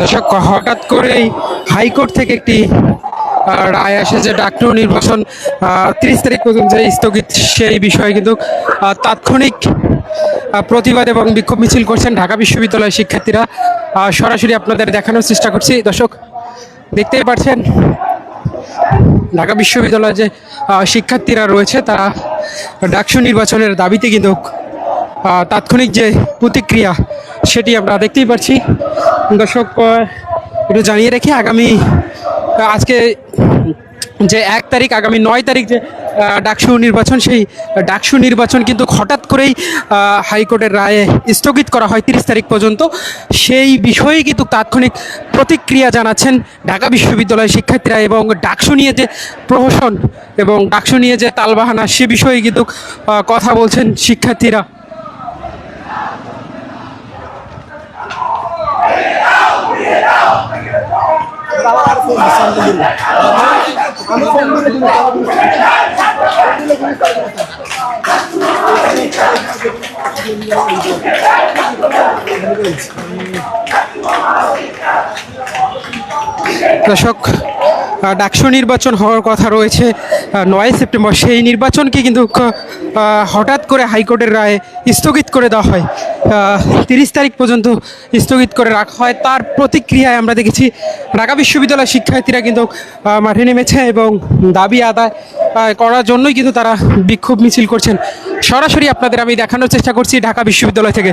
দর্শক, হঠাৎ করেই হাইকোর্ট থেকে একটি রায় আসে যে ডাক্তার নির্বাচন তিরিশ তারিখ পর্যন্ত যে স্থগিত, সেই বিষয়ে কিন্তু তাৎক্ষণিক প্রতিবাদ এবং বিক্ষোভ মিছিল করছেন ঢাকা বিশ্ববিদ্যালয়ের শিক্ষার্থীরা। সরাসরি আপনাদের দেখানোর চেষ্টা করছি। দর্শক, দেখতেই পাচ্ছেন, ঢাকা বিশ্ববিদ্যালয়ের যে শিক্ষার্থীরা রয়েছে, তারা ডাকসু নির্বাচনের দাবিতে কিন্তু তাৎক্ষণিক যে প্রতিক্রিয়া, সেটি আমরা দেখতেই পাচ্ছি। দর্শক একটু জানিয়ে রেখে আগামী আজকে যে এক তারিখ, আগামী নয় তারিখ যে ডাকসু নির্বাচন, সেই ডাকসু নির্বাচন কিন্তু হঠাৎ করেই হাইকোর্টের রায়ে স্থগিত করা হয় তিরিশ তারিখ পর্যন্ত। সেই বিষয়ে কিন্তু তাৎক্ষণিক প্রতিক্রিয়া জানাচ্ছেন ঢাকা বিশ্ববিদ্যালয়ের শিক্ষার্থীরা এবং ডাকসু নিয়ে যে প্রহসন এবং ডাকসু নিয়ে যে তালবাহানা, সে বিষয়ে কিন্তু কথা বলছেন শিক্ষার্থীরা। দর্শক আহ, ডাকসু নির্বাচন হওয়ার কথা রয়েছে। নয় সেপ্টেম্বর সেই নির্বাচনকে কিন্তু হঠাৎ করে হাইকোর্টের রায়ে স্থগিত করে দেওয়া হয়। তিরিশ তারিখ পর্যন্ত স্থগিত করে রাখা হয়। তার প্রতিক্রিয়ায় আমরা দেখেছি, ঢাকা বিশ্ববিদ্যালয়ের শিক্ষার্থীরা কিন্তু মাঠে নেমেছে এবং দাবি আদায় করার জন্যই কিন্তু তারা বিক্ষোভ মিছিল করছেন। সরাসরি আপনাদের আমি দেখানোর চেষ্টা করছি ঢাকা বিশ্ববিদ্যালয় থেকে।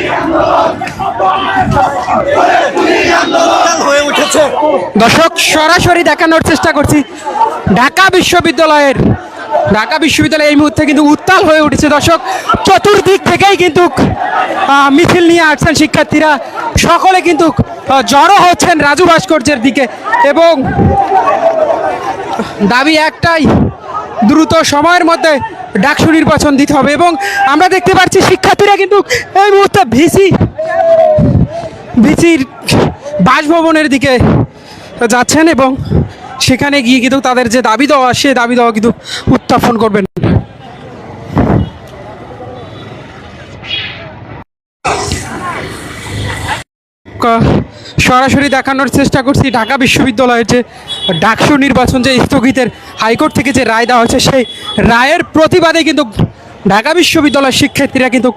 দর্শক, সরাসরি দেখানোর চেষ্টা করছি। ঢাকা বিশ্ববিদ্যালয়ের ঢাকা বিশ্ববিদ্যালয় এই মুহূর্তে কিন্তু উত্তাল হয়ে উঠেছে। দর্শক, চতুর্দিক থেকেই কিন্তু মিছিল নিয়ে আসছেন শিক্ষার্থীরা। সকলে কিন্তু জড়ো হচ্ছেন রাজু ভাস্কর্যের দিকে এবং দাবি একটাই দ্রুত সময়ের মধ্যে ডাকসু নির্বাচন দিতে হবে এবং আমরা দেখতে পাচ্ছি শিক্ষার্থীরা কিন্তু এই মুহূর্তে ভিসি, ভিসির বাসভবনের দিকে যাচ্ছেন এবং সেখানে গিয়ে কিন্তু তাদের যে দাবি দেওয়া, সে দাবি দেওয়া কিন্তু উত্থাপন করবেন। সরাসরি দেখানোর চেষ্টা করছি। ঢাকা বিশ্ববিদ্যালয়ের যে ডাকসু নির্বাচন যে স্থগিতের হাইকোর্ট থেকে যে রায় দেওয়া হয়েছে, সেই রায়ের প্রতিবাদে কিন্তু ঢাকা বিশ্ববিদ্যালয়ের শিক্ষার্থীরা কিন্তু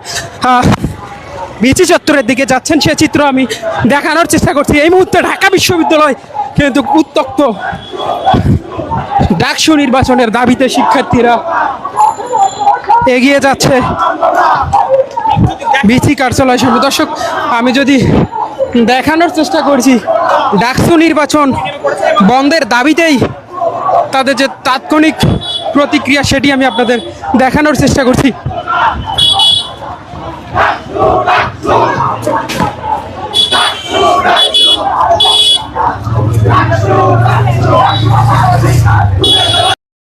বিচি চত্বরের দিকে যাচ্ছেন। সে চিত্র আমি দেখানোর চেষ্টা করছি। এই মুহূর্তে ঢাকা বিশ্ববিদ্যালয় কিন্তু উত্তক্ত ডাকসু নির্বাচনের দাবিতে শিক্ষার্থীরা এগিয়ে যাচ্ছে। বিথি কার্যালয় সামনে দর্শক, আমি যদি দেখানোর চেষ্টা করছি। ডাকসু নির্বাচন বন্ধের দাবিতেই তাদের যে তাৎক্ষণিক প্রতিক্রিয়া সেটি আমি আপনাদের দেখানোর চেষ্টা করছি।